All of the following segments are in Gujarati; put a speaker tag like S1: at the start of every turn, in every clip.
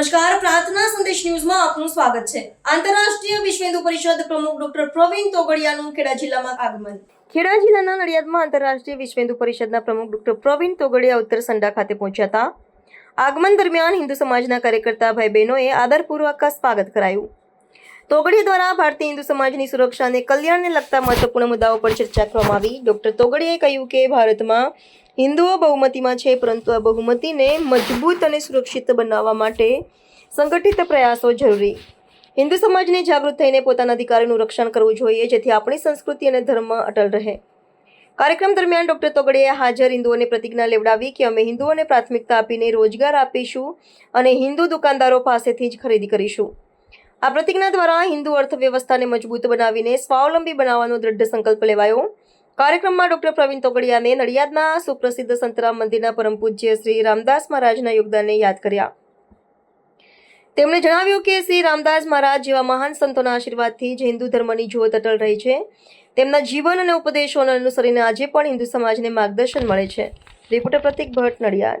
S1: નમસ્કાર. પ્રાર્થના સંદેશ ન્યૂઝમાં આપનું સ્વાગત છે. આંતરરાષ્ટ્રીય વિશ્વ હિન્દુ પરિષદ પ્રમુખ ડોક્ટર પ્રવીણ તોગડિયાનું ખેડા જિલ્લામાં આગમન. ખેડા જિલ્લાના નડિયાદમાં આંતરરાષ્ટ્રીય વિશ્વ હિન્દુ પરિષદના પ્રમુખ ડોક્ટર પ્રવીણ તોગડિયા ઉત્તર સંડા ખાતે પહોંચ્યા હતા. આગમન દરમિયાન હિન્દુ સમાજના કાર્યકર્તા ભાઈ બહેનોએ આદરપૂર્વક સ્વાગત કરાયું. તોગડી દ્વારા ભારતીય હિન્દુ સમાજની સુરક્ષા અને કલ્યાણને લગતા મહત્વપૂર્ણ મુદ્દાઓ પર ચર્ચા કરવામાં આવી. ડોક્ટર તોગડીએ કહ્યું કે ભારતમાં હિન્દુઓ બહુમતીમાં છે, પરંતુ આ બહુમતીને મજબૂત અને સુરક્ષિત બનાવવા માટે સંગઠિત પ્રયાસો જરૂરી. હિન્દુ સમાજને જાગૃત થઈને પોતાના અધિકારોનું રક્ષણ કરવું જોઈએ, જેથી આપણી સંસ્કૃતિ અને ધર્મ અટલ રહે. કાર્યક્રમ દરમિયાન ડોક્ટર તોગડિયાએ હાજર હિન્દુઓને પ્રતિજ્ઞા લેવડાવી કે અમે હિન્દુઓને પ્રાથમિકતા આપીને રોજગાર આપીશું અને હિન્દુ દુકાનદારો પાસેથી જ ખરીદી કરીશું. આ પ્રતિજ્ઞા દ્વારા હિન્દુ અર્થવ્યવસ્થાને મજબૂત બનાવીને સ્વાવલંબી બનાવવાનો દ્રઢ સંકલ્પ લેવાયો. કાર્યક્રમમાં ડોક્ટર પ્રવીણ તોગડિયાને નડિયાદના સુપ્રસિદ્ધ સંતરામ મંદિરના પરમ પૂજ્ય શ્રી રામદાસ મહારાજના યોગદાનને યાદ કર્યા. તેમણે જણાવ્યું કે શ્રી રામદાસ મહારાજ જેવા મહાન સંતોના આશીર્વાદથી જ હિન્દુ ધર્મની જ્યોત અટલ રહી છે. તેમના જીવન અને ઉપદેશોને અનુસરીને આજે પણ હિન્દુ સમાજને માર્ગદર્શન મળે છે. રિપોર્ટર પ્રતિક ભટ્ટ, નડિયાદ.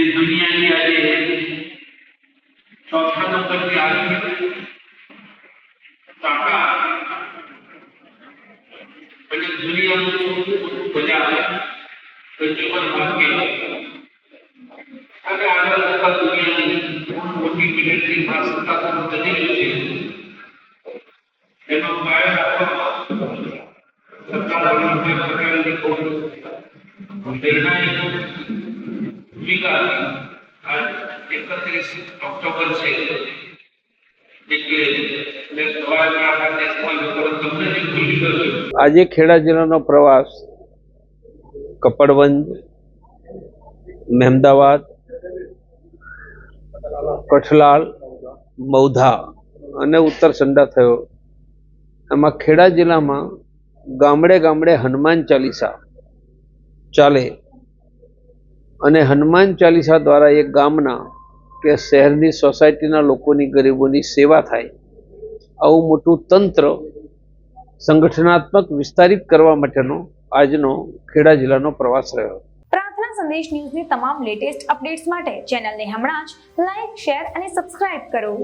S2: એ દુનિયાની આજે ચોથા નંબરની આર્મી તાકાત અને દુનિયાનું સૌથી મોટું બજાર તો જીવન ભાગ્ય અને આગળ જતા દુનિયાની મોટી મિલિટરી ભાષા તરફ વધી રહી છે? એનો પાયો રાખવામાં વલ્લભભાઈ પટેલની બહુ નિર્ણાયક ભૂમિકા એકત્રીસ ઓક્ટોબર છે.
S3: આજે ખેડા જિલ્લાનો પ્રવાસ, કપડવંજ, મહેમદાવાદ, કઠલાલ મૌધા અને ઉત્તર સંડા થયો. એમાં ખેડા જિલ્લામાં ગામડે ગામડે હનુમાન ચાલીસા ચાલે. અને હનુમાન ચાલીસા દ્વારા એક ગામના કે શહેરની સોસાયટીના લોકોની ગરીબોની સેવા થાય, આવું મોટું તંત્ર સંગઠનાત્મક વિસ્તારિત કરવા માટેનો આજનો ખેડા જિલ્લાનો પ્રવાસ રહ્યો.
S4: પ્રાર્થના સંદેશ ન્યૂઝની તમામ લેટેસ્ટ અપડેટ્સ માટે ચેનલને હમણાં જ લાઈક શેર અને સબસ્ક્રાઇબ કરો.